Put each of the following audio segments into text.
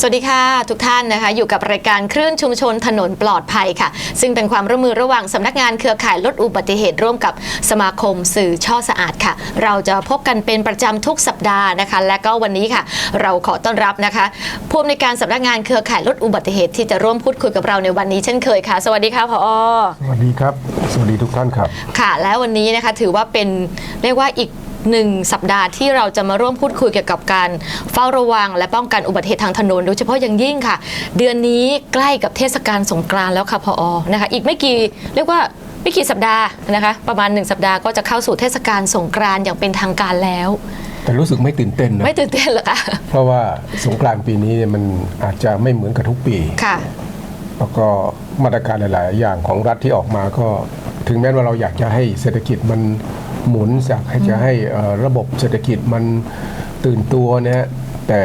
สวัสดีค่ะ ทุกท่านนะคะ อยู่กับรายการคลื่นชุมชนถนนปลอดภัยค่ะ ซึ่งเป็นความร่วมมือระหว่างสำนักงานเครือข่ายลดอุบัติเหตุร่วมกับสมาคมสื่อช่อสะอาดค่ะ เราจะพบกันเป็นประจำทุกสัปดาห์นะคะ และก็วันนี้ค่ะ เราขอต้อนรับนะคะผู้อำนวยการสำนักงานเครือข่ายลดอุบัติเหตุที่จะร่วมพูดคุยกับเราในวันนี้เช่นเคยค่ะ สวัสดีค่ะพอสวัสดีครับ สวัสดีทุกท่านครับ ค่ะ และวันนี้นะคะถือว่าเป็นเรียกว่าอีก หนึ่งสัปดาห์ที่เราจะมาร่วมพูดคุยเกี่ยวกับการเฝ้าระวัง และป้องกันอุบัติเหตุทางถนน โดยเฉพาะอย่างยิ่งค่ะ เดือนนี้ใกล้กับเทศกาลสงกรานต์แล้วค่ะพอนะคะอีกไม่กี่เรียกว่าไม่กี่สัปดาห์นะคะประมาณหนึ่งสัปดาห์ก็จะเข้าสู่เทศกาลสงกรานต์อย่างเป็นทางการแล้ว แต่รู้สึกไม่ตื่นเต้นนะไม่ตื่นเต้นเหรอคะเพราะว่าสงกรานต์ปีนี้เนี่ยมันอาจจะไม่เหมือนกับทุกปีค่ะแล้วก็มาตรการหลาย ๆ อย่างของรัฐที่ออกมาก็ถึงแม้ว่าเราอยากจะให้เศรษฐกิจมัน หมุนอยากให้จะให้เอ่อระบบเศรษฐกิจมันตื่นตัวนะฮะแต่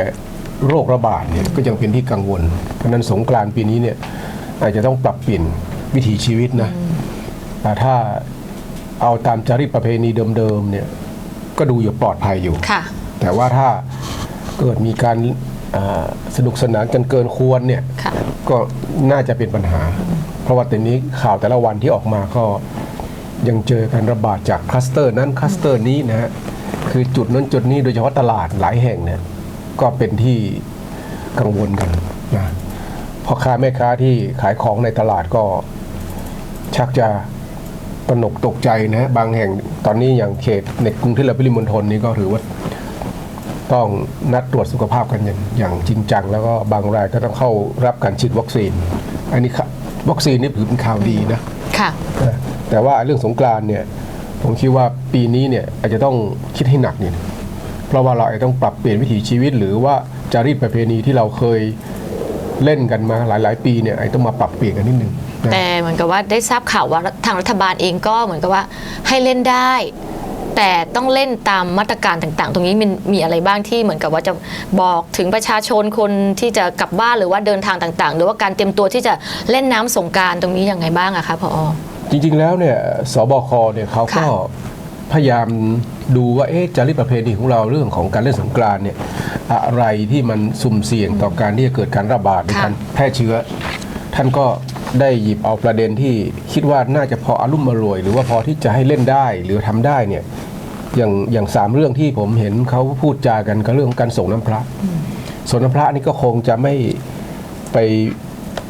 โรคระบาดเนี่ยก็ยังเป็นที่กังวล เพราะฉะนั้นสงกรานต์ปีนี้เนี่ยอาจจะต้องปรับเปลี่ยนวิถีชีวิตนะแต่ถ้าเอาตามจารีตประเพณีเดิมๆเนี่ยก็ดูอยู่ปลอดภัยอยู่ค่ะแต่ว่าถ้าเกิดมีการอ่าสนุกสนานกันเกินควรเนี่ยค่ะก็น่าจะเป็นปัญหา เพราะว่าแต่นี้ข่าวแต่ละวันที่ออกมาก็ ยังเจอการระบาดจากคลัสเตอร์นั้นคลัสเตอร์นี้นะฮะคือจุดนั้นจุดนี้โดยเฉพาะตลาดหลายแห่งเนี่ยก็เป็นที่กังวลกันนะพ่อค้าแม่ค้าที่ขายของในตลาดก็ ชักจะตระหนกตกใจนะฮะบางแห่งตอนนี้อย่างเขตในกรุงเทพและปริมณฑลนี้ก็ถือว่าต้องนัดตรวจสุขภาพกันอย่างอย่างจริงจัง แล้วก็บางรายก็ต้องเข้ารับการฉีดวัคซีน อันนี้ค่ะวัคซีนนี่ถือเป็นข่าวดีนะ ค่ะนะแต่ว่าเรื่องสงกรานต์เนี่ยผมคิดว่าปีนี้เนี่ยอาจจะต้องคิดให้หนักนิดนึงเพราะว่าเราอาจจะต้องปรับเปลี่ยนวิถีชีวิต หรือว่าจารีตประเพณีที่เราเคยเล่นกันมาหลาย ๆ ปีเนี่ยอาจจะต้องมาปรับเปลี่ยนกันนิดนึงนะแต่เหมือนกับว่าได้ทราบข่าวว่าทางรัฐบาลเองก็เหมือนกับว่าให้เล่นได้ แต่ต้องเล่นตามมาตรการต่างๆ ตรงนี้มันมีอะไรบ้างที่เหมือนกับว่าจะบอกถึงประชาชนคนที่จะกลับบ้านหรือว่าเดินทางต่างๆ หรือว่าการเตรียมตัวที่จะเล่นน้ำสงกรารตรงนี้ยังไงบ้างอะคะพอจริง ๆ แล้วเนี่ยสบคเนี่ยเขาก็ค่ะพยายามดูว่าเอ๊ะจารีตประเพณีของเราเรื่องของการเล่นสงกรานต์เนี่ยอะไรที่มันสุ่มเสี่ยงต่อการที่จะเกิดการระบาดหรือค่ะการแพร่เชื้อ ท่านก็ได้หยิบเอาประเด็นที่คิดว่าน่าจะพออารุ่มมารวย หรือว่าพอที่จะให้เล่นได้หรือทำได้เนี่ย อย่างอย่างสามเรื่องที่ผมเห็นเขาพูดจากันก็เรื่องของการส่งน้ำพระส่งน้ำพระนี่ก็คงจะไม่ไป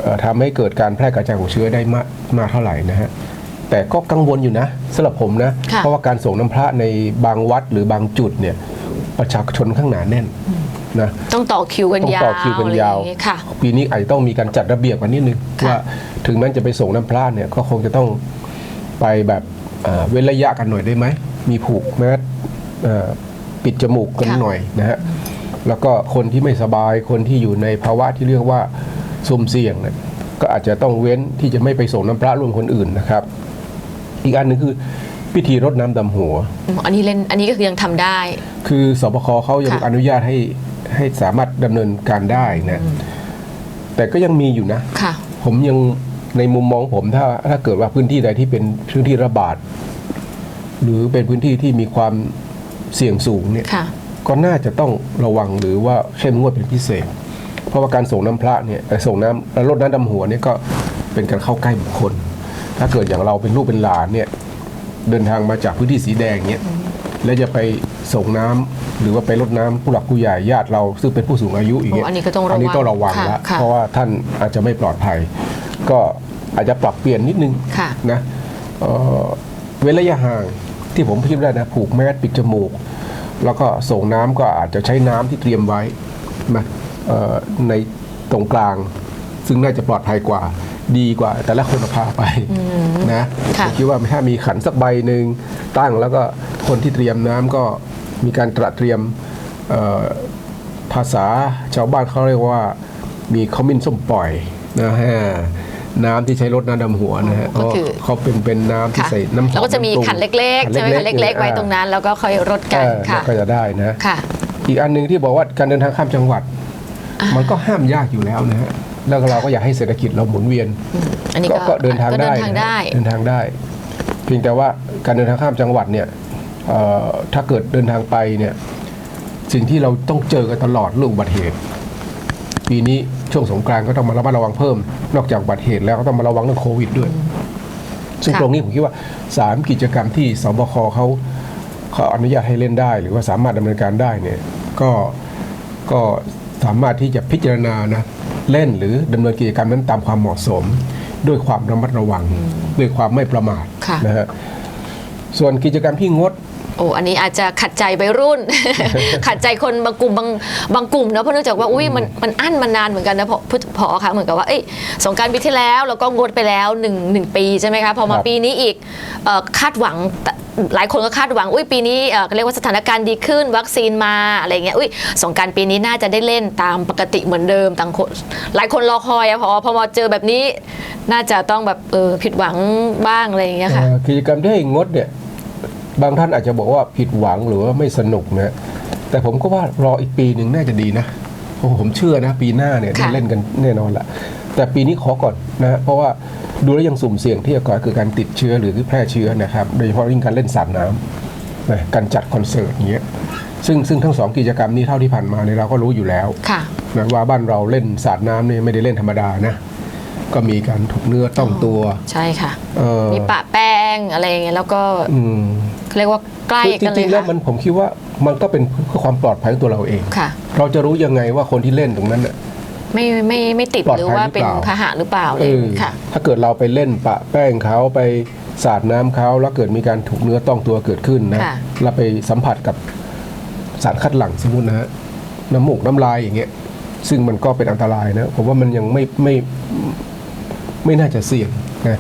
เอ่อทำให้เกิดการแพร่กระจายของเชื้อได้มากมากเท่าไหร่นะฮะแต่ก็กังวลอยู่นะสำหรับผมนะค่ะเพราะว่าการส่งน้ำพระในบางวัดหรือบางจุดเนี่ยประชาชนข้างหนาแน่นนะต้องต่อคิวกันต้องยาวต่อคิวกันยาวอะไรองงี้ค่ะปีนี้อาจจะต้องมีการจัดระเบียบกันนิดนึงค่ะว่าถึงแม้จะไปส่งน้ำพระเนี่ยก็คงจะต้องไปแบบ เอ่อเว้นระยะกันหน่อยได้ไหม มีผูกแมสเอ่อปิดจมูกกันหน่อยนะฮะแล้วก็คนที่ไม่สบายคนที่อยู่ในภาวะที่เรียกว่าสุ่มเสี่ยงเนี่ยก็อาจจะต้องเว้นที่จะไม่ไปส่งน้ำพระร่วมคนอื่นนะครับ อีกอันหนึงคือพิธีรดน้ำดำหัวอืมอันนี้เล่นอันนี้ก็คือยังทำได้ คือสบคเขายังค่ะอนุญาตให้ให้สามารถดำเนินการได้นะ แต่ก็ยังมีอยู่นะค่ะผมยัง ในมุมมองผมถ้าถ้าเกิดว่าพื้นที่ใดที่เป็นพื้นที่ระบาด หรือเป็นพื้นที่ที่มีความเสี่ยงสูงเนี่ยค่ะก็น่าจะต้องระวังหรือว่าเข้มงวดเป็นพิเศษ เพราะว่าการส่งน้ำพระเนี่ยเอ่อส่งน้ำและรดน้ำดำหัวเนี่ยก็เป็นการเข้าใกล้บุคคล ถ้าเกิดอย่างเราเป็นลูกเป็นหลานเนี่ยเดินทางมาจากพื้นที่สีแดงเนี่ยแล้วจะไปส่งน้ำหรือว่าไปรดน้ำผู้หลักผู้ใหญ่ญาติเราซึ่งเป็นผู้สูงอายุอย่างเงี้ยโอ้อันนี้ก็ต้องระวังนนี้ต้องระวังค่ะละค่ะเพราะว่าท่านอาจจะไม่ปลอดภัย ก็อาจจะปรับเปลี่ยนนิดนึงค่ะนะเอ่อเว้นระยะห่างที่ผมคิดได้นะผูกแมสปิดจมูก แล้วก็ส่งน้ำก็อาจจะใช้น้ำที่เตรียมไว้นะเอ่อในตรงกลาง ซึ่งน่าจะปลอดภัยกว่าดีกว่า แต่ละคนเอาพาไปนะค่ะผมคิดว่าถ้ามีขันสักใบหนึ่งตั้งแล้วก็คนที่เตรียมน้ำก็มีการตระเตรียมเอ่อภาษาชาวบ้านเขาเรียกว่ามีขมิ้นส้มปล่อยนะฮะ น้ำที่ใช้รดน้ำดำหัวนะฮะก็คือเขาเป็นเป็นน้ำที่ค่ะใส่น้ำหอมแล้วก็จะมีำปรุงขันเล็กๆใช่ไหมขันเล็ก ๆ ไว้ตรงนั้น แล้วก็ค่อยรดกันเออค่ะก็จะได้นะค่ะอีกอันหนึ่งที่บอกว่าการเดินทางข้ามจังหวัด มันก็ห้ามยากอยู่แล้วนะฮะแล้วเราก็อยากให้เศรษฐกิจเราหมุนเวียนอันนี้ก็ก็เดินทางก็ได้เดินทางนะได้เดินทางได้ เพียงแต่ว่าการเดินทางข้ามจังหวัดเนี่ยเอ่อถ้าเกิดเดินทางไปเนี่ยสิ่งที่เราต้องเจอกันตลอดเรื่องอุบัติเหตุ ปีนี้ ช่วงสงกรานต์ก็ต้องมาระมัดระวังเพิ่ม นอกจากอุบัติเหตุแล้วก็ต้องมาระวังเรื่องโควิดด้วย ซึ่งค่ะตรงนี้ผมคิดว่าสามกิจกรรมที่สบคเขาเขาอนุญาตให้เล่นได้ หรือว่าสามารถดำเนินการได้เนี่ยก็ก็สามารถที่จะพิจารณานะเล่นหรือดำเนินกิจกรรมนั้นตามความเหมาะสม ด้วยความระมัดระวัง ด้วยความไม่ประมาทค่ะนะฮะส่วนกิจกรรมที่งด โอ้อันนี้อาจจะขัดใจวัยรุ่น ขัดใจคนบางกลุ่มบางบางกลุ่มเนอะเพราะเนื่องจากว่าอุ้ยมันมันอั้นมานานเหมือนกันนะพอพพอคะเหมือนกับว่าเอ้ยสงกรารปีที่แล้วแล้วก็งดไปแล้วหนึ่งหนึ่งปีใช่ไหมคะพอมาครับปีนี้อีกเอ่อคาดหวังแต่หลายคนก็คาดหวังอุ้ยปีนี้เอ่อเรียกว่าสถานการณ์ดีขึ้น วัคซีนมาอะไรเงี้ยอุ้ยสงกรารปีนี้น่าจะได้เล่นตามปกติเหมือนเดิมต่างคนหลายคนรอคอยอะพอพอมาเจอแบบนี้ น่าจะต้องแบบเออผิดหวังบ้างอะไรอย่างเงี้ยค่ะเอ่อกิจกรรมที่ให้งดเนี่ย บางท่านอาจจะบอกว่าผิดหวังหรือว่าไม่สนุกนะแต่ผมก็ว่ารออีกปีหนึ่งน่าจะดีนะเพราะผมเชื่อนะปีหน้าเนี่ยได้ค่ะเล่นกันแน่นอนละแต่ปีนี้ขอก่อนนะเพราะว่าดูแล้วยังสุ่มเสี่ยงที่จะก่อให้เกิดการติดเชื้อหรือแพร่เชื้อนะครับโดยเฉพาะยิ่งการเล่นสาดน้ำนะการจัดคอนเสิร์ตอย่างเงี้ยซึ่งซึ่งทั้งสองกิจกรรมนี้เท่าที่ผ่านมาเนี่ยเราก็รู้อยู่แล้วค่ะนะว่าบ้านเราเล่นสาดน้ำเนี่ยไม่ได้เล่นธรรมดานะ ก็มีการถูกเนื้อต้องตัวใช่ค่ะ เอ่อมีปะแป้งอะไรอย่างเงี้ยแล้วก็อืมเรียกว่าใกล้คือจกันเลริยงๆแล้วค่ะ มันผมคิดว่ามันก็เป็นเพื่อความปลอดภัยของตัวเราเอง ค่ะ เราจะรู้ยังไงว่าคนที่เล่นตรงนั้นน่ะ ไม่ไม่ไม่ติดปลอดภัยหรือว่าเป็นหรือเปล่า พาหะหรือเปล่าเลเอยอค่ะ ถ้าเกิดเราไปเล่นปะแป้งเขาไปสาดน้ำเขาแล้วเกิดมีการถูกเนื้อต้องตัวเกิดขึ้นนะค่ะ เราไปสัมผัสกับสารคัดหลั่งสมมตินะฮะน้ำมูกน้ำลายอย่างเงี้ย ซึ่งมันก็เป็นอันตรายนะผมว่ามันยังไม่ไม่ไม่น่าจะเสี่ยงนะ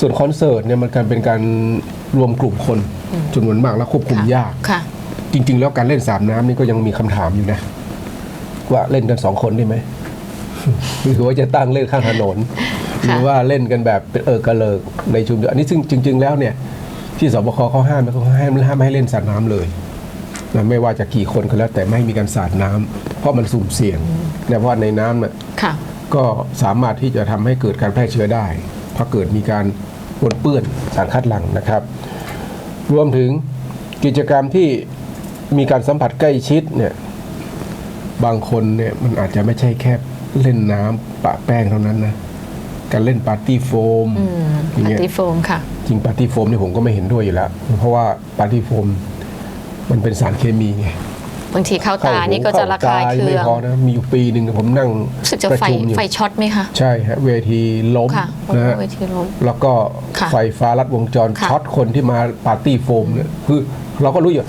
ส่วนคอนเสิร์ตเนี่ยมันการเป็นการรวมกลุ่มคนจำนวนมากและควบคุมค่ะยากค่ะจริง ๆ แล้วการเล่นสามน้ำนี่ก็ยังมีคำถามอยู่นะ ว่าเล่นกันสองคนได้ไหมหรือว่าจะตั้งเล่นข้างถนนหรือว่าเล่นกันแบบเป็นเออกระเลิกในชุมชนอันนี้ซึ่งจริง ๆ แล้วเนี่ย ที่สบคเขาห้ามเขาห้ามห้ามไม่ให้เล่นสาดน้ำเลยนะไม่ว่าจะกี่คนก็แล้วแต่ไม่ให้มีการสาดน้ำ เพราะมันสุ่มเสี่ยงนะเพราะว่าในน้ำน่ะค่ะ ก็สามารถที่จะทำให้เกิดการแพร่เชื้อได้เพราะเกิดมีการปนเปื้อนสารคัดหลั่งนะครับ รวมถึงกิจกรรมที่มีการสัมผัสใกล้ชิดเนี่ยบางคนเนี่ยมันอาจจะไม่ใช่แค่เล่นน้ำปะแป้งเท่านั้นนะการเล่นปาร์ตี้โฟมอืมอย่างปเงี้ยฏิโฟมค่ะจริงปาร์ตี้โฟมนี่ผมก็ไม่เห็นด้วยอยู่แล้ว เพราะว่าปาร์ตี้โฟมมันเป็นสารเคมีไง บางทีเข้าตาหูนี่ก็จะระคายข้เคืไม่องพอนะมีอยู่ปีหนึ่งผมนั่งรู้สึกจะประไฟชุมอยู่ไฟช็อตไหมคะ ใช่ฮะเวทีล้มค่ะนะฮะเวทีล้มแล้วก็ค่ะไฟฟ้าลัดวงจรค่ะ ช็อตคนที่มาปาร์ตี้โฟมเนี่ยคือเราก็รู้อยู่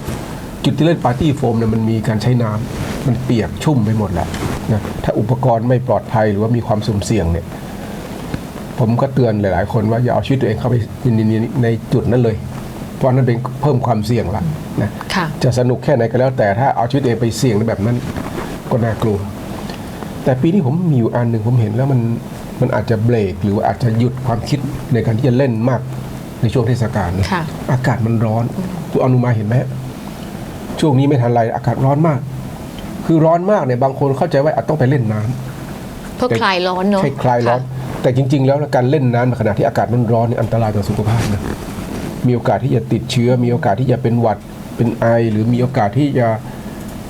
จุดที่เล่นปาร์ตี้โฟมเนี่ยมันมีการใช้น้ำมันเปียกชุ่มไปหมดแหละนะถ้าอุปกรณ์ไม่ปลอดภัยหรือว่ามีความสุ่มเสี่ยงเนี่ย ผมก็เตือนหลาย ๆ คนว่าอย่าเอาชีวิตตัวเองเข้าไปในในในจุดนั้นเลย เพราะนั่นเป็นเพิ่มความเสี่ยงละนะค่ะจะสนุกแค่ไหนก็แล้วแต่ถ้าเอาชีวิตตัวเองไปเสี่ยงในแบบนั้นก็น่ากลัว แต่ปีนี้ผมมีอยู่อันหนึ่งผมเห็นแล้วมันมันอาจจะเบรกหรือว่าอาจจะหยุดความคิดในการที่จะเล่นมากในช่วงเทศกาลนะค่ะอากาศมันร้อนคุณอนุมาเห็นไหมช่วงนี้ไม่ทันไรอากาศร้อนมาก คือร้อนมากเนี่ยบางคนเข้าใจว่าอาจต้องไปเล่นน้ำเพื่อคลายร้อนเนาะใช่คลายร้อนค่ะแต่จริง ๆ แล้วการเล่นน้ำในขณะที่อากาศมันร้อนนี่อันตรายต่อสุขภาพนะ มีโอกาสที่จะติดเชื้อ มีโอกาสที่จะเป็นหวัดเป็นไอ หรือมีโอกาสที่จะ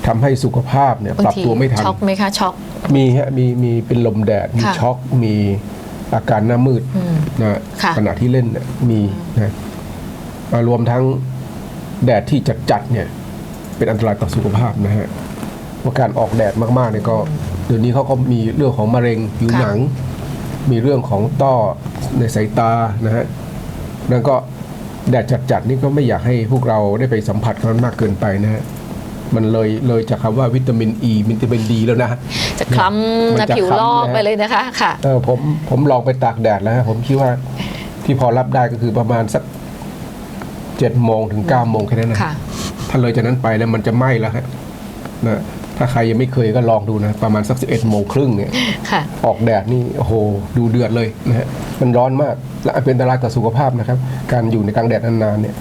ทำให้สุขภาพเนี่ยบางปรับทีตัวไม่ทันช็อกไหมคะช็อกมีฮะมีมีเป็นลมแดดมีค่ะช็อกมีอาการหน้ามืดอืมนะค่ะขณะที่เล่นน่ะมีนะอ่ารวมทั้งแดดที่จัดๆเนี่ย เป็นอันตรายต่อสุขภาพนะฮะว่าการออกแดดมากๆเนี่ยก็เดี๋ยวนี้เขาก็มีเรื่องของมะเร็งผิวค่ะหนัง มีเรื่องของต้อในสายตานะฮะนั่นก็ แดดจัดๆนี่ก็ไม่อยากให้พวกเราได้ไปสัมผัสกับมันมากเกินไปนะฮะมันเลยเลยจากคำว่าวิตามินอ e, ีวิตามินดีแล้วนะจะคล้ำมันนะจะผิวคล้ำลอกนะไปเลยนะคะค่ะเออผมผมลองไปตากแดดแล้วฮะผมคิดว่าที่พอรับได้ก็คือประมาณสักเจ็ดโมงถึงเก้าโมงแค่นั้นนะค่ะถ้าเลยจากนั้นไปแล้วมันจะไหม้แล้วฮะนะ ถ้าใครยังไม่เคยก็ลองดูนะประมาณสักสิบเอ็ดโมงครึ่งเนี่ยค่ะออกแดดนี่โอ้โหดูเดือดเลยนะฮะมันร้อนมากและเป็นอันตรายต่อสุขภาพนะครับ การอยู่ในกลางแดดนานๆเนี่ย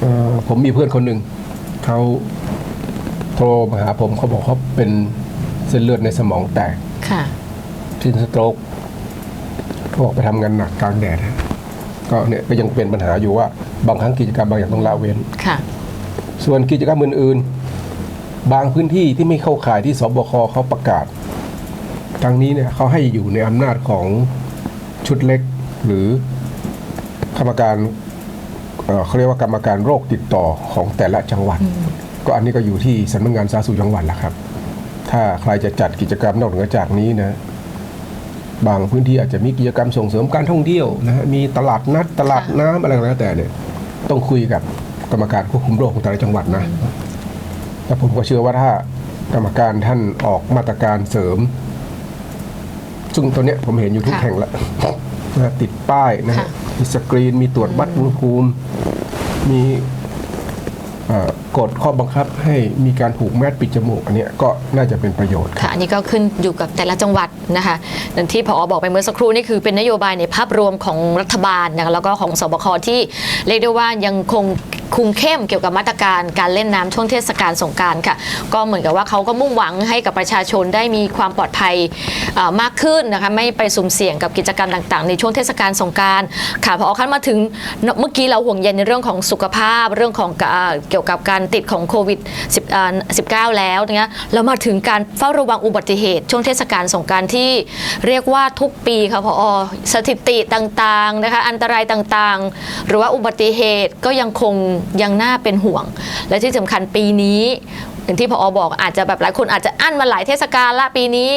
เอ่อผมมีเพื่อนคนหนึ่งเขาโทรมาหาผมเขาบอกเขาเป็นเส้นเลือดในสมองแตกค่ะสิ้นสโตรกเขาบอกไปทำงานหนักกลางแดดฮะก็เนี่ยก็ยังเป็นปัญหาอยู่ว่า บางครั้งกิจกรรมบางอย่างต้องละเว้นค่ะส่วนกิจกรรมอื่นๆ บางพื้นที่ที่ไม่เข้าข่ายที่สบคเขาประกาศทางนี้เนี่ยเขาให้อยู่ในอำนาจของชุดเล็ก หรือกรรมการเอ่อเขาเรียกว่ากรรมการโรคติดต่อของแต่ละจังหวัด ก็อันนี้ก็อยู่ที่สำนักงานสาธารณสุขจังหวัดแหละครับ ถ้าใครจะจัดกิจกรรมนอกเหนือจากนี้นะบางพื้นที่อาจจะมีกิจกรรมส่งเสริมการท่องเที่ยวนะฮะมีตลาดนัดตลาดน้ำอะไรก็แล้วแต่เนี่ยต้องคุยกับกรรมการควบคุมโรคของแต่ละจังหวัดนะ แต่ผมก็เชื่อว่าถ้ากรรมการท่านออกมาตรการเสริม ซึ่งตัวเนี้ยผมเห็นอยู่ทุกค่ะ แห่งแล้วนะติดป้ายนะฮะค่ะมีสกรีนมีตรวจวัดอุณหภูมิ มีเอ่อกฎข้อบังคับให้มีการผูกแมสปิดจมูกอันเนี้ยก็น่าจะเป็นประโยชน์ ค่ะอันนี้ก็ขึ้นอยู่กับแต่ละจังหวัดนะคะอย่างที่พอบอกไปเมื่อสักครู่นี่คือเป็นนโยบายในภาพรวมของรัฐบาลนะคะแล้วก็ของสบคที่เรียกได้ว่ายังคง คุมเข้มเกี่ยวกับมาตรการการเล่นน้ำช่วงเทศกาลสงการค่ะ ก็เหมือนกับว่าเขาก็มุ่งหวังให้กับประชาชนได้มีความปลอดภัยมากขึ้นนะคะไม่ไปสุ่มเสี่ยงกับกิจกรรมต่างๆ ในช่วงเทศกาลสงการค่ะพอคันมาถึงเมื่อกี้เราห่วงใยในเรื่องของสุขภาพเรื่องของเกี่ยวกับการติดของโควิด19แล้วเนี้ยเรามาถึงการเฝ้าระวังอุบัติเหตุ ช่วงเทศกาลสงการที่เรียกว่าทุกปีค่ะพอสถิติต่างๆนะคะอันตรายต่างๆ หรือว่าอุบัติเหตุก็ยังคงยังน่าเป็นห่วง และที่สำคัญปีนี้อย่างที่พอบอกอาจจะแบบหลายคนอาจจะอั้นมาหลายเทศกาลละปีนี้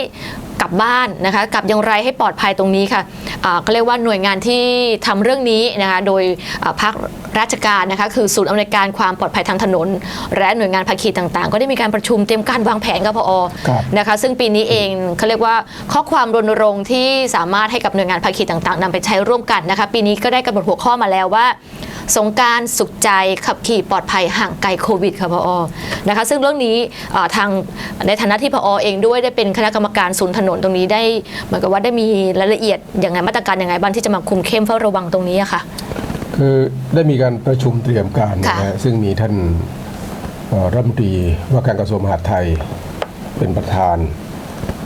กลับบ้านนะคะกลับอย่างไรให้ปลอดภัยตรงนี้ค่ะอ่าก็เรียกว่าหน่วยงานที่ทำเรื่องนี้นะคะโดยอ่าภาคราชการนะคะคือศูนย์อำนวยการความปลอดภัยทางถนน และหน่วยงานภาคีต่างๆ ก็ได้มีการประชุมเตรียมการวางแผนกับพอครับนะคะซึ่งปีนี้เองเขาเรียกว่าข้อความรณรงค์ที่สามารถให้กับหน่วยงานภาคีต่างๆนำไปใช้ร่วมกันนะคะปีนี้ก็ได้กำหนดหัวข้อมาแล้วว่า สงกรารสุขใจขับขี่ปลอดภัยห่างไกลโควิดค่ะพอนะคะ ซึ่งเรื่องนี้เอ่อทางในฐานะที่พอเองด้วยได้เป็นคณะกรรมการศูนย์ถนนตรงนี้ได้เหมือนกับว่าได้มีรายละเอียดอย่างไงมาตรการอย่างไรบ้างที่จะมาคุมเข้มเฝ้าระวังตรงนี้อะค่ะคือได้มีการประชุมเตรียมการนะค่ะฮะซึ่งมีท่านเอ่อรัฐมนตรีว่าการกระทรวงมหาดไทยเป็นประธาน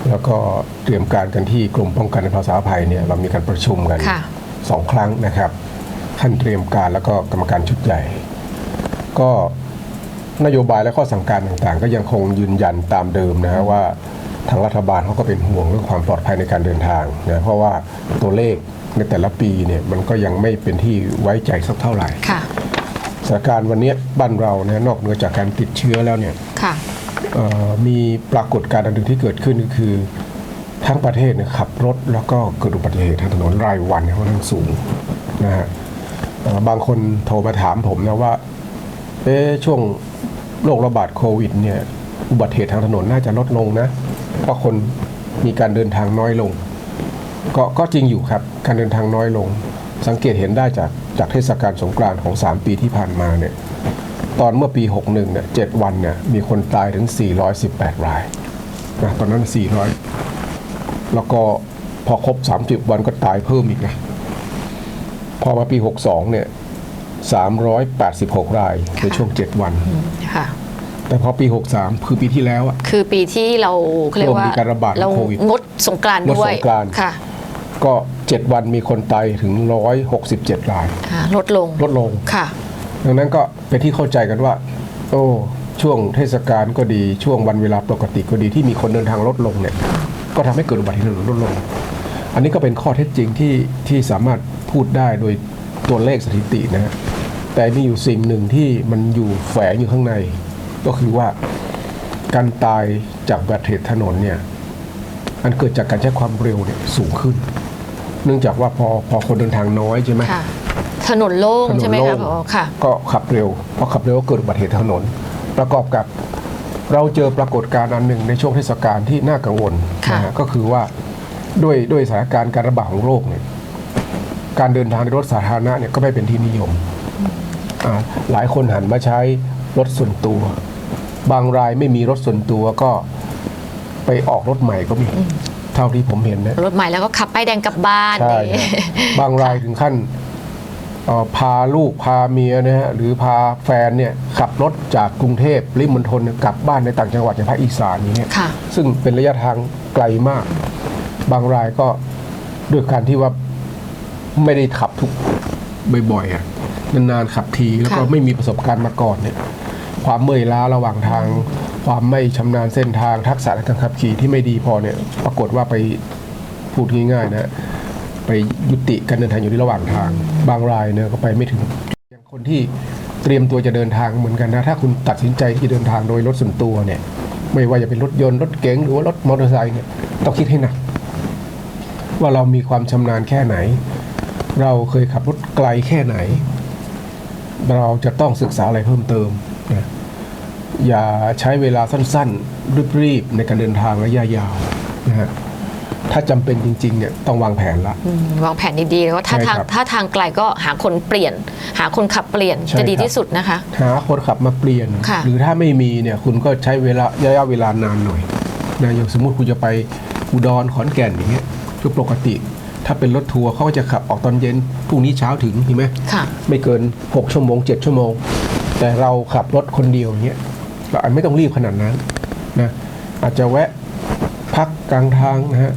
แล้วก็เตรียมการกันที่กรมป้องกันและภาษาภัยเนี่ยเรามีการประชุมกันค่ะสองครั้งนะครับ ท่านเตรียมการแล้วก็กรรมการชุดใหญ่ ก็นโยบายและข้อสั่งการต่างๆ ก็ยังคงยืนยันตามเดิมนะฮะว่าทางรัฐบาลเขาก็เป็นห่วงเรื่องความปลอดภัยในการเดินทางนะเพราะว่าตัวเลขในแต่ละปีเนี่ยมันก็ยังไม่เป็นที่ไว้ใจสักเท่าไหร่ค่ะสถานการณ์วันนี้บ้านเราเนี่ยนอกเหนือจากการติดเชื้อแล้วเนี่ยค่ะเอ่อมีปรากฏการณ์อันหนึ่งที่เกิดขึ้นก็คือ ทั้งประเทศเนี่ยขับรถแล้วก็เกิดอุบัติเหตุทางถนนรายวันเนี่ยค่อนข้างสูงนะฮะเอ่อ บางคนโทรมาถามผมนะว่าเอ๊ช่วงโรคระบาดโควิดเนี่ยอุบัติเหตุทางถนนน่าจะลดลงนะ เพราะคนมีการเดินทางน้อยลง ก็ก็จริงอยู่ครับ การเดินทางน้อยลง สังเกตเห็นได้จากจากเทศกาลสงกรานต์ของ 3 ปีที่ผ่านมาเนี่ยตอนเมื่อปี 61เนี่ย7วันเนี่ยมีคนตายถึง 418 รายนะตอนนั้น 400 แล้วก็พอครบ 30 วันก็ตายเพิ่มอีกนะ พอมาปี 62 เนี่ย 386 รายในช่วง 7 วัน ค่ะ แต่พอปี 63 คือปีที่แล้วอะคือปีที่เราเขาเรียกว่าเริ่มมีการระบาดของเราโควิดงดสงกรานต์งดด้วยสงกรานต์ค่ะ ก็ 7 วันมีคนตายถึง 167 ราย ค่ะ ลดลง ลดลง ค่ะ ดังนั้นก็เป็นที่เข้าใจกันว่า โอ้ช่วงเทศกาลก็ดีช่วงวันเวลาปกติก็ดีที่มีคนเดินทางลดลงเนี่ย ก็ทำให้เกิดอุบัติเหตุถนนลดลง อันนี้ก็เป็นข้อเท็จจริงที่ที่สามารถ พูดได้โดยตัวเลขสถิตินะฮะแต่มีอยู่สิ่งหนึ่งที่มันอยู่แฝงอยู่ข้างใน ก็คือว่าการตายจากอุบัติเหตุถนนเนี่ยอันเกิดจากการใช้ความเร็วเนี่ยสูงขึ้น เนื่องจากว่าพอพอคนเดินทางน้อยใช่ไหมค่ะถนนโล่งถนนใช่ไหมโล่คะงพอค่ะก็ขับเร็วพอขับเร็วก็เกิดอุบัติเหตุทางถนน ประกอบกับเราเจอปรากฏการณ์อันหนึ่งในช่วงเทศกาลที่น่ากังวลค่ะนะฮะก็คือว่าด้วยด้วยสถานการณ์การระบาดของโรคเนี่ย การเดินทางในรถสาธารณะเนี่ยก็ไม่เป็นที่นิยมอ่าหลายคนหันมาใช้รถส่วนตัว บางรายไม่มีรถส่วนตัวก็ไปออกรถใหม่ก็มี เท่าที่ผมเห็นนะรถใหม่แล้วก็ขับป้ายแดงกลับบ้านใช่นี่ฮะบางรายถึงขั้นเอ่อพาลูกพาเมียนะฮะหรือพาแฟนเนี่ยขับรถจากกรุงเทพริมณฑลเนี่ยกลับบ้านในต่างจังหวัดในภาคอีสานอย่างเงี้ยค่ะซึ่งเป็นระยะทางไกลมาก บางรายก็ด้วยการที่ว่า ไม่ได้ขับทุกบ่อยๆอะนานๆขับทีแล้วก็ค่ะไม่มีประสบการณ์มาก่อนเนี่ย ความเมื่อยล้าระหว่างทาง ความไม่ชำนาญเส้นทางทักษะในการขับขี่ที่ไม่ดีพอเนี่ย ปรากฏว่าไปพูดง่ายๆนะไปยุติการเดินทางอยู่ที่ระหว่างทาง บางรายเนี่ยก็ไปไม่ถึงอย่างคนที่เตรียมตัวจะเดินทางเหมือนกันนะ ถ้าคุณตัดสินใจที่จะเดินทางโดยรถส่วนตัวเนี่ย ไม่ว่าจะเป็นรถยนต์รถเก๋งหรือว่ารถมอเตอร์ไซค์เนี่ยต้องคิดให้หนักว่าเรามีความชำนาญแค่ไหน เราเคยขับรถไกลแค่ไหน เราจะต้องศึกษาอะไรเพิ่มเติมนะอย่าใช้เวลาสั้นๆ รีบๆ ในการเดินทางระยะยาวนะฮะถ้าจำเป็นจริงๆเนี่ยต้องวางแผนละอืมวางแผนดีๆแล้วก็ถ้าใช่ทางครับถ้าทางไกลก็หาคนเปลี่ยน หาคนขับเปลี่ยนใช่จะดีครับที่สุดนะคะ หาคนขับมาเปลี่ยนค่ะหรือถ้าไม่มีเนี่ยคุณก็ใช้เวลาระยะเวลานานหน่อยนะอย่างสมมุติคุณจะไปอุดรขอนแก่นอย่างเงี้ยคือปกติ ถ้าเป็นรถทัวร์เขาก็จะขับออกตอนเย็นพรุ่งนี้เช้าถึงเห็นไหมค่ะไม่เกิน 6 ชั่วโมง 7 ชั่วโมง แต่เราขับรถคนเดียวอย่างเงี้ยเราอาจไม่ต้องรีบขนาดนั้นนะอาจจะแวะพักกลางทางนะฮะ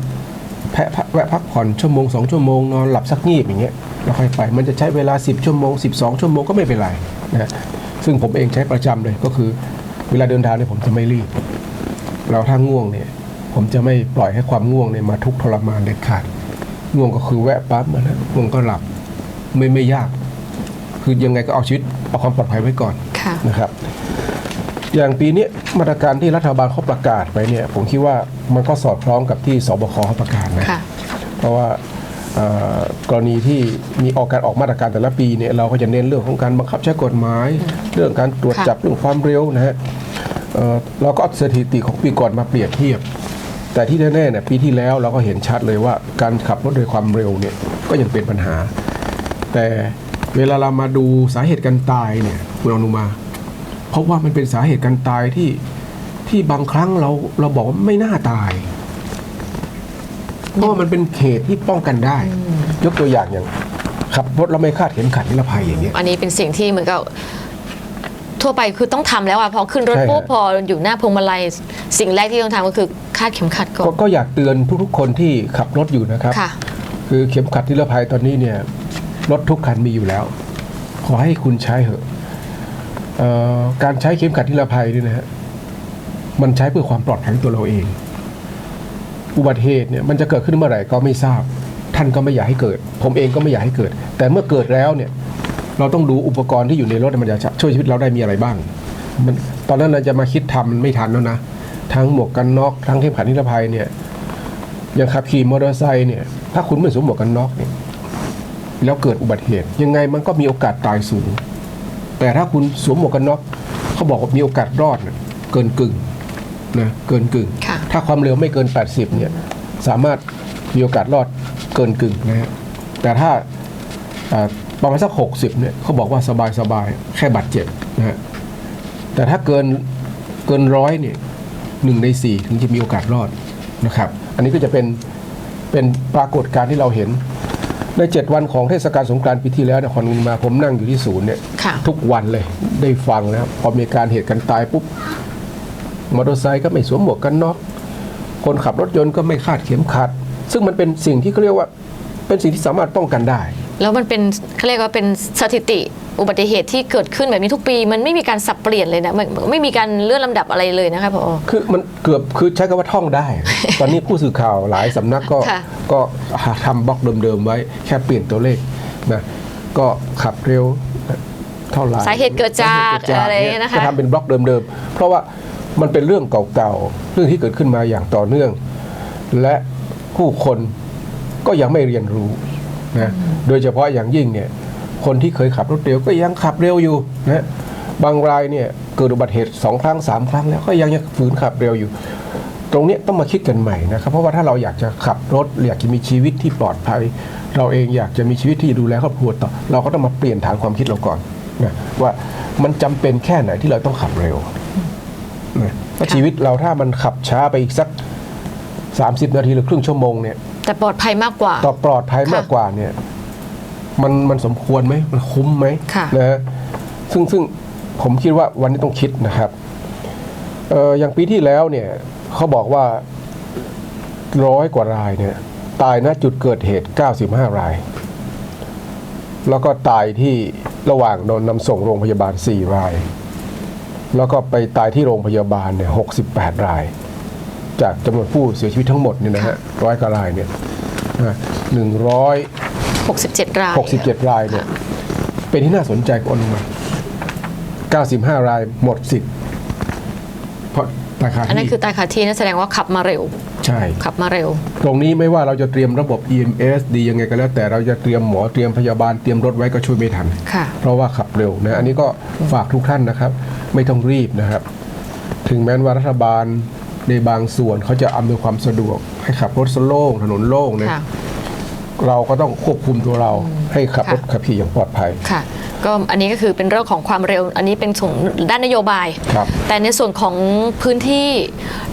แพะพักแวะพักผ่อนชั่วโมง 2 ชั่วโมงนอนหลับสักงีบอย่างเงี้ยแล้วค่อยไป มันจะใช้เวลา 10 ชั่วโมง 12 ชั่วโมงก็ไม่เป็นไรนะฮะซึ่งผมเองใช้ประจำเลยก็คือ เวลาเดินทางเนี่ยผมจะไม่รีบ เราถ้าง่วงเนี่ยผมจะไม่ปล่อยให้ความง่วงเนี่ยมาทุกข์ทรมานเด็ดขาด ง่วงก็คือแวะปั๊บมันนะง่วงก็หลับไม่ไม่ยาก คือยังไงก็เอาชีวิตเอาความปลอดภัยไว้ก่อนค่ะนะครับ อย่างปีนี้มาตรการที่รัฐบาลเขาประกาศไปเนี่ย ผมคิดว่ามันก็สอดคล้องกับที่สบคเขาประกาศนะค่ะเพราะว่าเอ่อกรณีที่มีออกการออกมาตรการแต่ละปีเนี่ยเราก็จะเน้นเรื่องของการบังคับใช้กฎหมาย เรื่องการตรวจค่ะจับเรื่องความเร็วนะฮะเอ่อเราก็เอาสถิติของปีก่อนมาเปรียบเทียบ แต่ที่แน่ๆเนี่ยปีที่แล้วเราก็เห็นชัดเลยว่าการขับรถโดยความเร็วเนี่ยก็ยังเป็นปัญหา แต่เวลาเรามาดูสาเหตุการตายเนี่ยคุณอนุมาเพราะว่ามันเป็นสาเหตุการตายที่ที่บางครั้งเราเราบอกว่าไม่น่าตายเพราะว่ามันเป็นเขตที่ป้องกันได้ ยกตัวอย่างอย่างขับรถแล้วไม่คาดเข็มขัดนิรภัยอย่างเงี้ยอันนี้เป็นสิ่งที่เหมือนกับทั่วไปคือต้องทำแล้วอะพอขึ้นรถใช่ฮะปุ๊บพออยู่หน้าพวงมาลัยสิ่งแรกที่ต้องทำก็คือ คาดเข็มขัดก่อก็นก็อยากเตือนทุกๆคนที่ขับรถอยู่นะครับค่ะคือเข็มขัดนิรภัยตอนนี้เนี่ยรถทุกคันมีอยู่แล้ว ขอให้คุณใช้เถอะเอ่อการใช้เข็มขัดนิรภัยนี่นะฮะมันใช้เพื่อความปลอดภัยของตัวเราเอง อุบัติเหตุเนี่ยมันจะเกิดขึ้นเมื่อไหร่ก็ไม่ทราบ ท่านก็ไม่อยากให้เกิด ผมเองก็ไม่อยากให้เกิด แต่เมื่อเกิดแล้วเนี่ย เราต้องดูอุปกรณ์ที่อยู่ในรถมันจะช่วยชีวิตเราได้มีอะไรบ้างมันตอนนั้นเราจะมาคิดทำมันไม่ทันแล้วนะ ทั้งหมวกกันน็อกทั้งเข็มขัดนิรภัยเนี่ยอย่างขับขี่มอเตอร์ไซค์เนี่ยถ้าคุณไม่สวมหมวกกันน็อกเนี่ยแล้วเกิดอุบัติเหตุ ยังไงมันก็มีโอกาสตายสูง แต่ถ้าคุณสวมหมวกกันน็อกเขาบอกว่ามีโอกาสรอดน่ะเกินกึ่งนะเกินกึ่งค่ะถ้าความเร็วไม่เกิน 80เนี่ยสามารถมีโอกาสรอดเกินกึ่งนะฮะแต่ถ้าอ่าประมาณสัก 60เนี่ยเขาบอกว่าสบายสบายๆแค่บาดเจ็บนะฮะแต่ถ้าเกินเกินร้อยเนี่ย หนึ่งในสี่ถึงจะมีโอกาสรอดนะครับ อันนี้ก็จะเป็นเป็นปรากฏการณ์ที่เราเห็น ใน 7 วันของเทศกาลสงกรานต์ปีที่แล้วนครมาผมนั่งอยู่ที่ศูนย์เนี่ยค่ะ ทุกวันเลยได้ฟังนะครับพอมีการเหตุการณ์ตายปุ๊บมอเตอร์ไซค์ก็ไม่สวมหมวกกันน็อกคนขับรถยนต์ก็ไม่คาดเข็มขัด ซึ่งมันเป็นสิ่งที่เขาเรียกว่าเป็นสิ่งที่สามารถป้องกันได้ แล้วมันเป็นเขาเรียกว่าเป็นสถิติอุบัติเหตุที่เกิดขึ้นแบบนี้ทุกปี มันไม่มีการสับเปลี่ยนเลยนะมันไม่มีการเลื่อนลำดับอะไรเลยนะคะพอคือมันเกือบคือใช้คำว่าท่องได้ ตอนนี้ผู้สื่อข่าวหลายสำนักก็ค่ะ ก็หาทำบล็อกเดิมๆไว้ แค่เปลี่ยนตัวเลขนะก็ขับเร็วเท่าไหร่สาเหตุเกิดจากสเหตุอะไรนะคะก็ทำเป็นบล็อกเดิมๆ เพราะว่ามันเป็นเรื่องเก่าๆ เรื่องที่เกิดขึ้นมาอย่างต่อเนื่อง และผู้คนก็ยังไม่เรียนรู้ นะโดยเฉพาะอย่างยิ่งเนี่ยคนที่เคยขับรถเร็วก็ยังขับเร็วอยู่นะบางรายเนี่ยเกิดอุบัติเหตุสองครั้งสามครั้งแล้วก็ยังยังฝืนขับเร็วอยู่ ตรงนี้ต้องมาคิดกันใหม่นะครับ เพราะว่าถ้าเราอยากจะขับรถอยากจะมีชีวิตที่ปลอดภัย เราเองอยากจะมีชีวิตที่ดูแลครอบครัวต่อเราก็ต้องมาเปลี่ยนฐานความคิดเราก่อนนะว่ามันจำเป็นแค่ไหนที่เราต้องขับเร็วนะชีวิตเราถ้ามันขับช้าไปอีกสัก 30 นาทีหรือครึ่งชั่วโมงเนี่ยแต่ปลอดภัยมากกว่า ต่อปลอดภัยค่ะมากกว่าเนี่ยมันมันสมควรไหมมันคุ้มไหมค่ะนะฮะซึ่งซึ่งผมคิดว่าวันนี้ต้องคิดนะครับเอออย่างปีที่แล้วเนี่ยเขาบอกว่าร้อยกว่ารายเนี่ยตายณจุดเกิดเหตุ 95 ราย แล้วก็ตายที่ระหว่างโดนนำส่งโรงพยาบาล 4 ราย แล้วก็ไปตายที่โรงพยาบาลเนี่ย68 ราย จากจำนวนผู้เสียชีวิตทั้งหมดเนี่ยนะฮะร้อยกว่ารายเนี่ยหนึ่งร้อย67ราย67รายเนี่ยเป็นที่น่าสนใจกว่านึงมา95รายหมดสิทธิ์เพราะตายคาอันนั้นที่คือตายคาที่นั่นแสดงว่าขับมาเร็ว ใช่ขับมาเร็ว ตรงนี้ไม่ว่าเราจะเตรียมระบบ EMS ดียังไงก็แล้ว แต่เราจะเตรียมหมอเตรียมพยาบาลเตรียมรถไว้ก็ช่วยไม่ทันค่ะเพราะว่าขับเร็วนะอันนี้ก็ฝากทุกท่านนะครับ ไม่ต้องรีบนะครับ ถึงแม้ว่ารัฐบาล ในบางส่วนเขาจะอำนวยความสะดวก ให้ขับรถโล่งถนนโล่งเนี่ยค่ะ เราก็ต้องควบคุมตัวเราให้ขับรถค่ะขับขี่อย่างปลอดภัย ค่ะ ก็อันนี้ก็คือเป็นเรื่องของความเร็ว อันนี้เป็นส่วนด้านนโยบาย ครับแต่ในส่วนของพื้นที่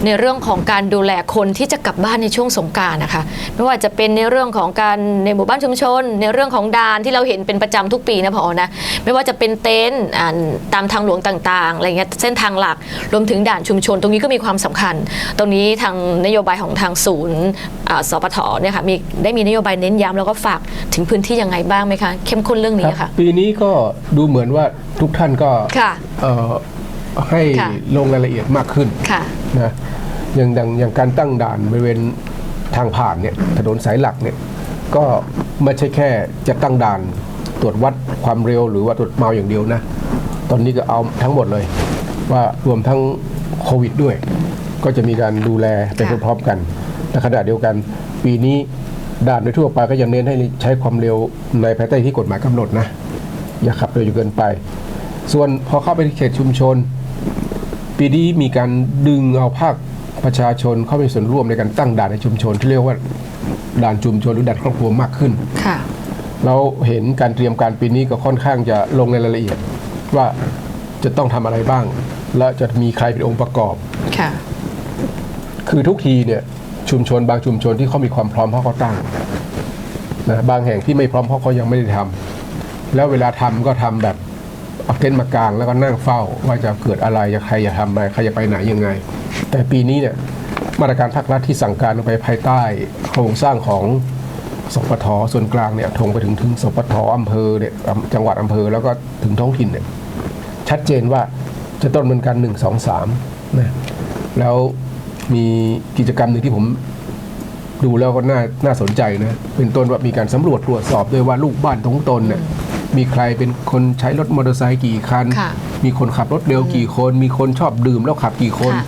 ในเรื่องของการดูแลคนที่จะกลับบ้านในช่วงสงกรารนะคะ ไม่ว่าจะเป็นในเรื่องของการในหมู่บ้านชุมชน ในเรื่องของด่านที่เราเห็นเป็นประจำทุกปีนะพอนะ ไม่ว่าจะเป็นเต็นท์อ่าตามทางหลวงต่างๆอะไรเงี้ยเส้นทางหลักรวมถึงด่านชุมชน ตรงนี้ก็มีความสำคัญ ตรงนี้ทางนโยบายของทางศูนย์อ่าสปทเนี่ยค่ะมีได้มีนโยบายเน้นย้ำแล้วก็ฝากถึงพื้นที่ยังไงบ้างไหมคะเข้มข้นเรื่องนี้ครับค่ะ ปีนี้ก็ดูเหมือนว่าทุกท่านก็ค่ะเอ่อให้ค่ะลงรายละเอียดมากขึ้นค่ะ นะอย่างอย่างอย่างการตั้งด่านบริเวณทางผ่านเนี่ยถนนสายหลักเนี่ยก็ไม่ใช่แค่จะตั้งด่านตรวจวัดความเร็วหรือว่าตรวจเมาอย่างเดียวนะ ตอนนี้ก็เอาทั้งหมดเลย ว่ารวมทั้งโควิดด้วย ก็จะมีการดูแลไปค่ะ พร้อมๆกันและขณะเดียวกันปีนี้ด่านโดยทั่วไปก็ยังเน้นให้ใช้ความเร็วในภายใต้ที่กฎหมายกำหนดนะ อย่าขับเร็วจนเกินไป ส่วนพอเข้าไปที่เขตชุมชน ปีนี้มีการดึงเอาภาคประชาชนเข้าไปมีส่วนร่วมในการตั้งด่านในชุมชน ที่เรียกว่าด่านชุมชนหรือด่านครอบครัวมากขึ้นค่ะเราเห็นการเตรียมการปีนี้ก็ค่อนข้างจะลงในรายละเอียด ว่าจะต้องทำอะไรบ้าง และจะมีใครเป็นองค์ประกอบค่ะคือทุกทีเนี่ยชุมชนบางชุมชนที่เขามีความพร้อมเพราะเขาตั้งนะบางแห่งที่ไม่พร้อมเพราะเขายังไม่ได้ทำ แล้วเวลาทำก็ทำแบบเอาเต็นท์มากางแล้วก็นั่งเฝ้า ว่าจะเกิดอะไรจะใครจะทำอะไรใครจะไปไหนยังไง แต่ปีนี้เนี่ยมาตรการภาครัฐที่สั่งการลงไปภายใต้โครงสร้างของสปทส่วนกลางเนี่ยทงไปถึงถึงสปทอำเภอเนี่ยจังหวัดอำเภอแล้วก็ถึงท้องถิ่นเนี่ยชัดเจนว่าจะต้องดำเนินการหนึ่งสองสามนะแล้วมีกิจกรรมหนึ่งที่ผมดูแล้วก็น่าน่าสนใจนะเป็นต้นว่ามีการสำรวจตรวจสอบด้วยว่าลูกบ้านของตนเนี่ย มีใครเป็นคนใช้รถมอเตอร์ไซค์กี่คัน ค่ะมีคนขับรถเร็วกี่คน มีคนชอบดื่มแล้วขับกี่คน ค่ะ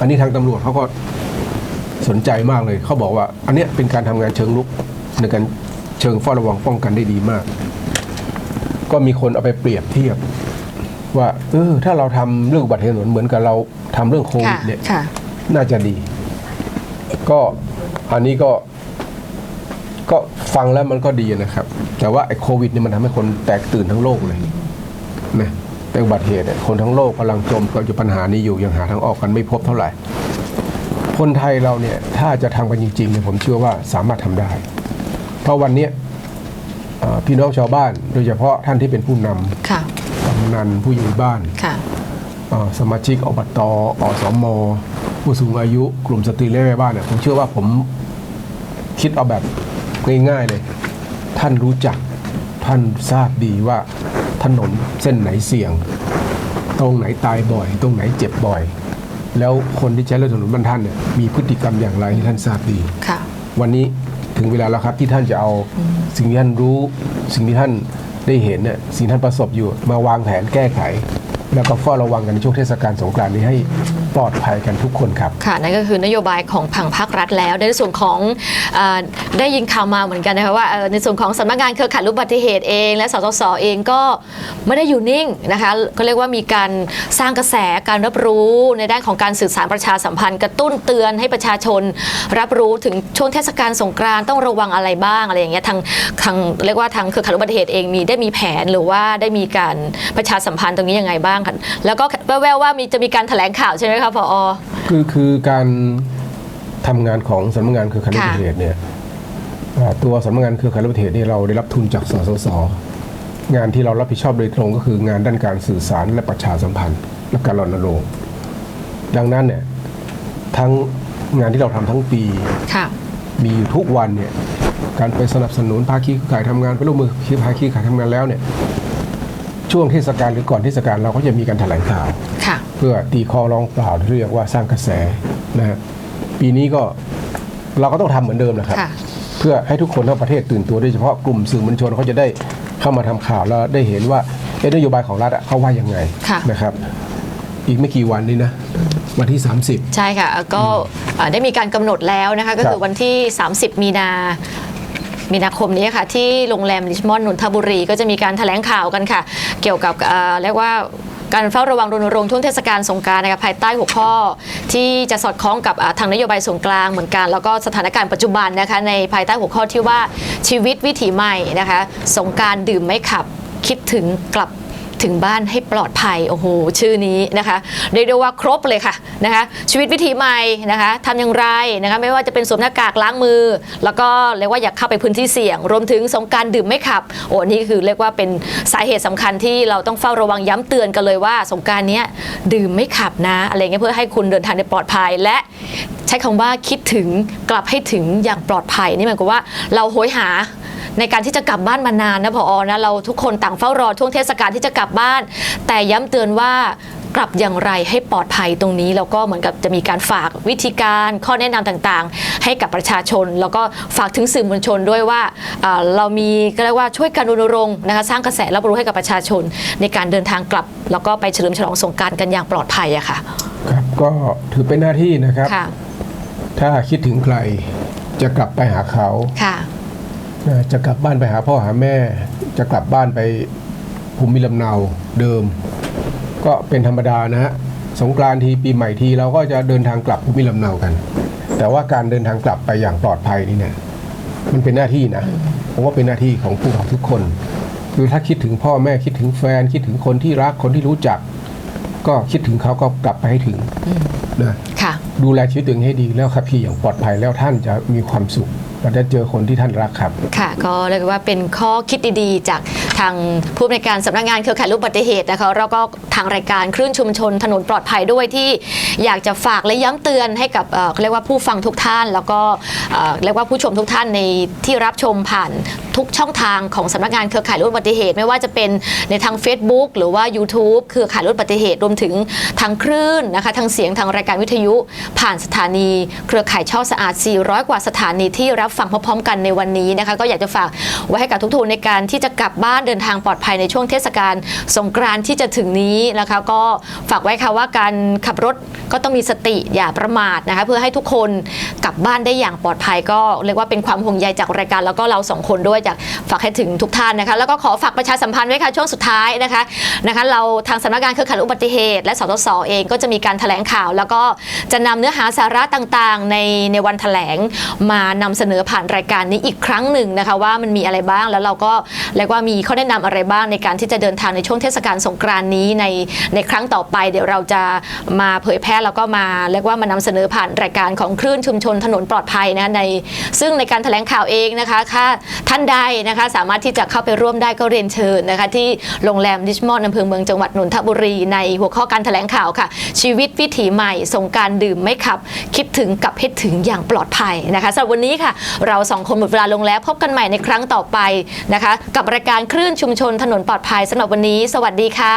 อันนี้ทางตำรวจเขาก็สนใจมากเลย เขาบอกว่า อันเนี้ยเป็นการทำงานเชิงลุกในการเชิงเฝ้าระวังป้องกันได้ดีมาก ก็มีคนเอาไปเปรียบเทียบ ว่าเออถ้าเราทำเรื่องอุบัติเหตุถนนเหมือนกับเราทำเรื่องโควิค่ะดเนี่ย ค่ะ น่าจะดี ก็อันนี้ก็ ก็ฟังแล้วมันก็ดีนะครับ แต่ว่าไอ้โควิดเนี่ยมันทำให้คนแตกตื่นทั้งโลกเลยนะแต่อุบัติเหตุเนี่ยคนทั้งโลกกำลังจมกับอยู่ปัญหานี้อยู่ยังหาทางออกกันไม่พบเท่าไหร่ คนไทยเราเนี่ยถ้าจะทำกันจริงๆเนี่ยผมเชื่อว่าสามารถทำได้ เพราะวันเนี้ยเอ่อพี่น้องชาวบ้าน โดยเฉพาะท่านที่เป็นผู้นำค่ะกำนันผู้ใหญ่บ้านค่ะเอ่อสมาชิกอบตอสมผู้สูงอายุ กลุ่มสตรีและแม่บ้านเนี่ยผมเชื่อว่าผมคิดเอาแบบง่ายๆเลย ท่านรู้จักท่านทราบดีว่าถนนเส้นไหนเสี่ยง ตรงไหนตายบ่อย ตรงไหนเจ็บบ่อย แล้วคนที่ใช้รถถนนบ้านท่านเนี่ยมีพฤติกรรมอย่างไรท่านทราบดีค่ะ วันนี้ถึงเวลาแล้วครับที่ท่านจะเอาสิ่งที่ท่านรู้ สิ่งที่ท่านได้เห็นเนี่ยสิ่งที่ท่านประสบอยู่มาวางแผนแก้ไข แล้วก็เฝ้าระวังกันในช่วงเทศกาลสงกรานต์นี้ให้ ปลอดภัยกันทุกคนครับ ค่ะนั่นก็คือนโยบายของผังภาครัฐแล้ว ในส่วนของอได้ยินข่าวมาเหมือนกันนะคะว่าในส่วนของสำนักงานเครือข่ายอุบัติเหตุเอง และสสสเองก็ไม่ได้อยู่นิ่งนะคะก็เรียกว่ามีการสร้างกระแสการรับรู้ในด้านของการสื่อสารประชาสัมพันธ์ กระตุ้นเตือนให้ประชาชน รับรู้ถึงช่วงเทศกาลสงกรานต์ต้องระวังอะไรบ้างอะไรอย่างเงี้ยทางทางเรียกว่าทางเครือข่ายอุบัติเหตุเองมีได้มีแผนหรือว่าได้มีการประชาสัมพันธ์ตรงนี้ยังไงบ้างคะแล้วก็แววๆว่ามีจะมีการแถลงข่าวใช่ไหมคะพอคือคือการทำงานของสำนักงานเครือข่ายอุบัติเหตุเนี่ยอ่าตัวสำนักงานเครือข่ายอุบัติเหตุเนี่ยเราได้รับทุนจากสสสงานที่เรารับผิดชอบโดยตรงก็คืองานด้านการสื่อสารและประชาสัมพันธ์และการรณรงค์ดังนั้นเนี่ยทั้งงานที่เราทำทั้งปีค่ะมีอยู่ทุกวันเนี่ยการไปสนับสนุนภาคีเครือข่ายทำงานไปร่วมมือภาคีเครือข่ายทำงานแล้วเนี่ยช่วงเทศกาลหรือก่อนเทศกาลเราก็จะมีการแถลงข่าวค่ะ เพื่อตีคอร้องเปล่าที่เรียกว่าสร้างกระแสนะฮะปีนี้ก็เราก็ต้องทำเหมือนเดิมนะครับค่ะเพื่อให้ทุกคนทั้งประเทศตื่นตัวโดยเฉพาะกลุ่มสื่อมวลชนเขาจะได้เข้ามาทำข่าวแล้วได้เห็นว่าเอ๊ะนโยบายของรัฐอะเขาว่ายังไงค่ะนะครับ อีกไม่กี่วันนี้นะวันที่ 30 ใช่ค่ะ ก็เอ่อได้มีการกำหนดแล้วนะคะ ก็คือครับวันที่ 30 มีนามีนาคมนี้ค่ะ ที่โรงแรมริชมอนด์นนทบุรี ก็จะมีการแถลงข่าวกันค่ะ เกี่ยวกับเอ่อเรียกว่า การเฝ้าระวังรณรงค์ช่วงเทศกาลสงการนะคะภายใต้หัวข้อ ที่จะสอดคล้องกับทางนโยบายส่งกลางเหมือนกัน แล้วก็สถานการณ์ปัจจุบันนะคะในภายใต้หัวข้อที่ว่าชีวิตวิถีใหม่นะคะสงการดื่มไม่ขับคิดถึงกลับ ถึงบ้านให้ปลอดภัย โอ้โห ชื่อนี้นะคะเรียกได้ว่าครบเลยค่ะนะคะชีวิตวิถีใหม่นะคะทำอย่างไรนะคะไม่ว่าจะเป็นสวมหน้ากากล้างมือ แล้วก็เรียกว่าอยากเข้าไปพื้นที่เสี่ยง รวมถึงสงการดื่มไม่ขับ โอ้นี่คือเรียกว่าเป็นสาเหตุสำคัญที่เราต้องเฝ้าระวังย้ำเตือนกันเลยว่า สงการนี้ดื่มไม่ขับนะอะไรเงี้ยเพื่อให้คุณเดินทางได้ปลอดภัยและใช้คำว่าคิดถึงกลับให้ถึงอย่างปลอดภัยนี่หมายความว่าเราโหยหา ในการที่จะกลับบ้านมานานนะพอนะเราทุกคนต่างเฝ้ารอช่วงเทศกาลที่จะกลับบ้าน แต่ย้ำเตือนว่ากลับอย่างไรให้ปลอดภัยตรงนี้แล้วก็เหมือนกับจะมีการฝากวิธีการข้อแนะนำต่างๆ ให้กับประชาชน แล้วก็ฝากถึงสื่อมวลชนด้วยว่าเอ่อเรามีก็เรียกว่าช่วยกันรณรงค์นะคะสร้างกระแสรับรู้ให้กับประชาชน ในการเดินทางกลับ แล้วก็ไปเฉลิมฉลองสงกรารกันอย่างปลอดภัยอะค่ะครับก็ถือเป็นหน้าที่นะครับค่ะถ้าคิดถึงใครจะกลับไปหาเขาค่ะนะ จะกลับบ้านไปหาพ่อหาแม่ จะกลับบ้านไปภูมิลำเนาเดิม ก็เป็นธรรมดานะฮะสงกรานต์ทีปีใหม่ทีเราก็จะเดินทางกลับภูมิลำเนากัน แต่ว่าการเดินทางกลับไปอย่างปลอดภัยนี่เนี่ยมันเป็นหน้าที่นะผมว่าเป็นหน้าที่ของพวกเราทุกคน คือถ้าคิดถึงพ่อแม่คิดถึงแฟน คิดถึงคนที่รักคนที่รู้จัก ก็คิดถึงเขาก็กลับไปให้ถึงนะค่ะดูแลชีวิตตัวเองให้ดีแล้วขับขี่อย่างปลอดภัยแล้วท่านจะมีความสุข เราได้เจอคนที่ท่านรักครับ ค่ะ ก็เรียกว่าเป็นข้อคิดดีๆ จากทางผู้ในการสำนักงานเครือข่ายลูกอุบัติเหตุนะคะแล้วก็ทางรายการคลื่นชุมชนถนนปลอดภัยด้วยที่อยากจะฝากและย้ำเตือนให้กับเรียกว่าผู้ฟังทุกท่าน แล้วก็เรียกว่าผู้ชมทุกท่านในที่รับชมผ่าน ทุกช่องทางของสำนักงานเครือข่ายลูกอุบัติเหตุ ไม่ว่าจะเป็นในทาง Facebook หรือว่า YouTube เครือข่ายลูกอุบัติเหตุรวมถึงทางคลื่นนะคะทางเสียงทางรายการวิทยุ ผ่านสถานี เครือข่ายช่อสะอาด 400 กว่าสถานีที่รับฟังพร้อมๆกันในวันนี้นะคะก็อยากจะฝากไว้ให้กับทุกทุนในการที่จะกลับบ้านเดินทางปลอดภัยในช่วงเทศกาลสงกรานต์ที่จะถึงนี้นะคะก็ฝากไว้ค่ะว่าการขับรถก็ต้องมีสติอย่าประมาทนะคะเพื่อให้ทุกคนกลับบ้านได้อย่างปลอดภัยก็เรียกว่าเป็นความห่วงใยจากรายการแล้วก็เราสองคนด้วยอยากฝากให้ถึงทุกท่านนะคะ แล้วก็ขอฝากประชาสัมพันธ์ไว้ค่ะช่วงสุดท้ายนะคะนะคะ เราทางสำนักงานเครือข่ายอุบัติเหตุ และสทศเองก็จะมีการแถลงข่าว แล้วก็จะนำเนื้อหาสาระต่างๆ ในในวันแถลงมานำเสนอผ่านรายการนี้อีกครั้งหนึ่งนะคะว่ามันมีอะไรบ้างแล้วเราก็เรียกว่ามีข้อแนะนำอะไรบ้างในการที่จะเดินทางในช่วงเทศกาลสงกรานต์นี้ในในครั้งต่อไป เดี๋ยวเราจะมาเผยแพร่แล้วก็มาเรียกว่ามานำเสนอผ่านรายการของคลื่นชุมชนถนนปลอดภัยนะในซึ่งในการแถลงข่าวเองนะคะถ้าท่านใดนะคะ สามารถที่จะเข้าไปร่วมได้ก็เรียนเชิญนะคะ ที่โรงแรมดิชมอนอำเภอเมืองจังหวัดนนทบุรีในหัวข้อการแถลงข่าวค่ะ ชีวิตวิถีใหม่สงการดื่มไม่ขับ คิดถึงกับให้ถึงอย่างปลอดภัยนะคะสำหรับวันนี้ค่ะ เราสองคนหมดเวลาลงแล้ว พบกันใหม่ในครั้งต่อไปนะคะ กับรายการคลื่นชุมชนถนนปลอดภัยสำหรับวันนี้ สวัสดีค่ะ